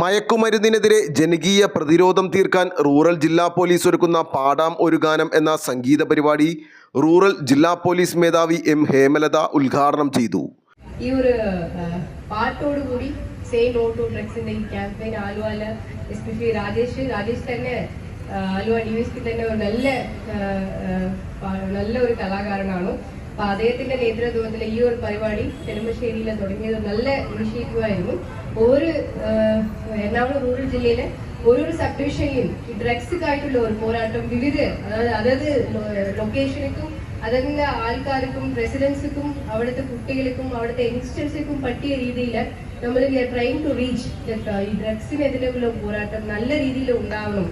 മയക്കുമരുന്നിനെതിരെ ജനകീയ പ്രതിരോധം തീർക്കാൻ റൂറൽ ജില്ലാ പോലീസ് ഒരുക്കുന്ന പാടാം ഒരു ഗാനം എന്ന സംഗീത പരിപാടി റൂറൽ ജില്ലാ പോലീസ് മേധാവി എം ഹേമലത ഉദ്ഘാടനം ചെയ്തു. ഈ ഒരു പാട്ടോട് കൂടി സേ നോ ടു ഡ്രഗ്സിന്റെ ഈ ക്യാമ്പയിൻ ആലുവയിൽ എസ്പെഷ്യലി രാജേഷ്. രാജേഷ് തന്നെ ആലുവ ഡി എസ് തന്നെ ഒരു നല്ല നല്ല ഒരു കലാകാരനാണ്. അപ്പൊ അദ്ദേഹത്തിന്റെ നേതൃത്വത്തിൽ ഈ ഒരു പരിപാടി നെടുമ്പശ്ശേരിയിൽ തുടങ്ങിയത് നല്ല ഇനിഷ്യേറ്റീവ് ആയിരുന്നു. ഒരു എറണാകുളം റൂറൽ ജില്ലയിലെ ഓരോരോ സബ് ഡിവിഷനിലും ഈ ഡ്രഗ്സുകായിട്ടുള്ള ഒരു പോരാട്ടം വിവിധ അതായത് അതത് ലൊക്കേഷനിലും അതിന്റെ ആൾക്കാർക്കും റെസിഡൻസിക്കും അവിടുത്തെ കുട്ടികൾക്കും അവിടുത്തെ യങ്സ്റ്റേഴ്സിനും പറ്റിയ രീതിയിൽ നമ്മൾ we are trying to reach ഈ ഡ്രഗ്സിനെതിരെയുള്ള പോരാട്ടം നല്ല രീതിയിൽ ഉണ്ടാവണം.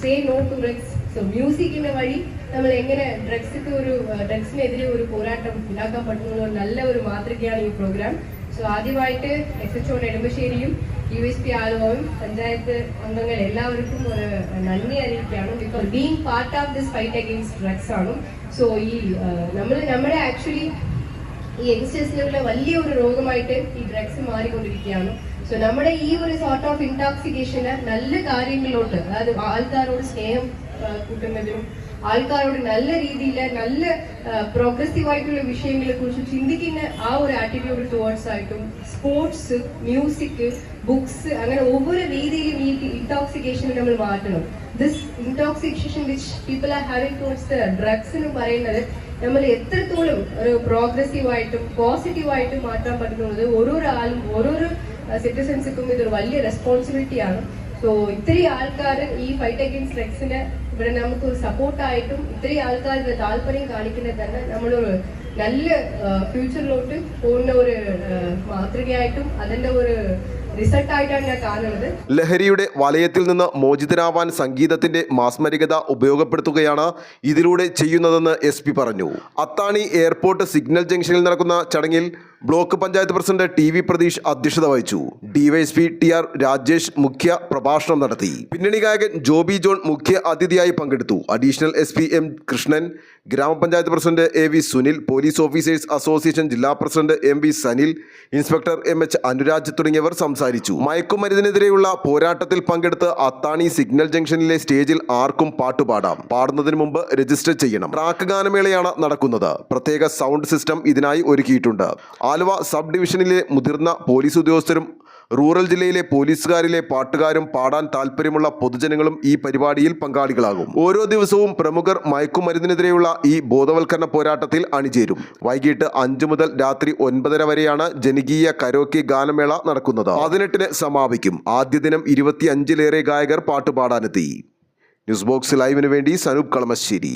Say no to drugs so മ്യൂസിക്കിന്റെ വഴി നമ്മൾ എങ്ങനെ ഡ്രഗ്സിക്ക് ഒരു ഡ്രഗ്സിനെതിരെ ഒരു പോരാട്ടം ഉണ്ടാക്കാൻ പറ്റുന്ന നല്ല ഒരു മാതൃകയാണ് ഈ പ്രോഗ്രാം സോ ആദ്യമായിട്ട് എസ് എച്ച് ഒ നെടുമ്പശ്ശേരിയും യു എസ് പി ആലുവയും പഞ്ചായത്ത് അംഗങ്ങൾ എല്ലാവർക്കും ഒരു നന്ദി അറിയിക്കുകയാണ്. Because being part of this fight against drugs ആണ്. സോ ഈ നമ്മൾ നമ്മുടെ ആക്ച്വലി ഈ യങ്സ്റ്റേഴ്സിനുള്ള വലിയൊരു രോഗമായിട്ട് ഈ ഡ്രഗ്സ് മാറിക്കൊണ്ടിരിക്കുകയാണ്. സോ നമ്മുടെ ഈ ഒരു സോർട്ട് ഓഫ് ഇൻടോക്സിക്കേഷന് നല്ല കാര്യങ്ങളിലോട്ട് അതായത് ആൾക്കാരോട് സ്നേഹം കൂട്ടുന്നതിനും ആൾക്കാരോട് നല്ല രീതിയിൽ നല്ല പ്രോഗ്രസീവ് ആയിട്ടുള്ള വിഷയങ്ങളെ കുറിച്ച് ചിന്തിക്കുന്ന ആ ഒരു ആറ്റിറ്റ്യൂഡ് ടുവേർഡ്സ് ആയിട്ടും സ്പോർട്സ് മ്യൂസിക് ബുക്സ് അങ്ങനെ ഒവ്വൊരു രീതിയിലും ഈ ഇൻടോക്സിക്കേഷൻ നമ്മൾ മാറ്റണം. This intoxication which people are having towards drugs എന്ന് പറയുന്നത് നമ്മൾ എത്രത്തോളം ഒരു പ്രോഗ്രസീവായിട്ടും പോസിറ്റീവായിട്ടും മാറ്റാൻ പറ്റുന്നുള്ളത് ഓരോരോ ആളും ഓരോരോ സിറ്റിസൻസിക്കും ഇതൊരു വലിയ റെസ്പോൺസിബിലിറ്റിയാണ് സോ ഇത്രയും ആൾക്കാർ ഈ ഫൈറ്റ് അഗെയിൻസ്റ്റ് ഡ്രഗ്സിന് ഇവിടെ നമുക്ക് സപ്പോർട്ടായിട്ടും ഇത്രയും ആൾക്കാരുടെ താല്പര്യം കാണിക്കുന്നത് തന്നെ നമ്മളൊരു നല്ല ഫ്യൂച്ചറിലോട്ട് പോകുന്ന ഒരു മാതൃകയായിട്ടും അതിന്റെ ഒരു ലഹരിയുടെ വലയത്തിൽ നിന്ന് മോചിതരാവാൻ സംഗീതത്തിന്റെ മാസ്മരികത ഉപയോഗപ്പെടുത്തുകയാണ് ഇതിലൂടെ ചെയ്യുന്നതെന്ന് എസ് പറഞ്ഞു. അത്താണി എയർപോർട്ട് സിഗ്നൽ ജംഗ്ഷനിൽ നടക്കുന്ന ചടങ്ങിൽ block panchayat president T V Pratheesh അധ്യക്ഷത വഹിച്ചു. ഡിവൈഎസ്പി ടി ആർ രാജേഷ് മുഖ്യ പ്രഭാഷണം നടത്തി. പിന്നണി ഗായകൻ ജോബി ജോൺ മുഖ്യ അതിഥിയായി പങ്കെടുത്തു. Additional S P M Krishnan ഗ്രാമപഞ്ചായത്ത് president A V Sunil police officers association ജില്ലാ president M V Sanil inspector M H Anuraj തുടങ്ങിയവർ സംസാരിച്ചു. മയക്കുമരുന്നിനെതിരെയുള്ള പോരാട്ടത്തിൽ പങ്കെടുത്ത് അത്താണി സിഗ്നൽ ജംഗ്ഷനിലെ സ്റ്റേജിൽ ആർക്കും പാട്ടുപാടാം. പാടുന്നതിന് മുമ്പ് രജിസ്റ്റർ ചെയ്യണം. ട്രാക്ക് ഗാനമേളയാണ് നടക്കുന്നത്. പ്രത്യേക സൗണ്ട് സിസ്റ്റം ഇതിനായി ഒരുക്കിയിട്ടുണ്ട്. ആലുവ സബ് ഡിവിഷനിലെ മുതിർന്ന പോലീസ് ഉദ്യോഗസ്ഥരും റൂറൽ ജില്ലയിലെ പോലീസുകാരിലെ പാട്ടുകാരും പാടാൻ താല്പര്യമുള്ള പൊതുജനങ്ങളും ഈ പരിപാടിയിൽ പങ്കാളികളാകും. ഓരോ ദിവസവും പ്രമുഖർ മയക്കുമരുന്നിനെതിരെയുള്ള ഈ ബോധവൽക്കരണ പോരാട്ടത്തിൽ അണിചേരും. വൈകിട്ട് അഞ്ചു മുതൽ രാത്രി ഒൻപതര വരെയാണ് ജനകീയ കരോക്കി ഗാനമേള നടക്കുന്നത്. പതിനെട്ടിന് സമാപിക്കും. ആദ്യ ദിനം ഇരുപത്തി അഞ്ചിലേറെ ഗായകർ പാട്ടുപാടാനെത്തി. ന്യൂസ് ബോക്സ് ലൈവിന് വേണ്ടി സനൂപ് കളമശ്ശേരി.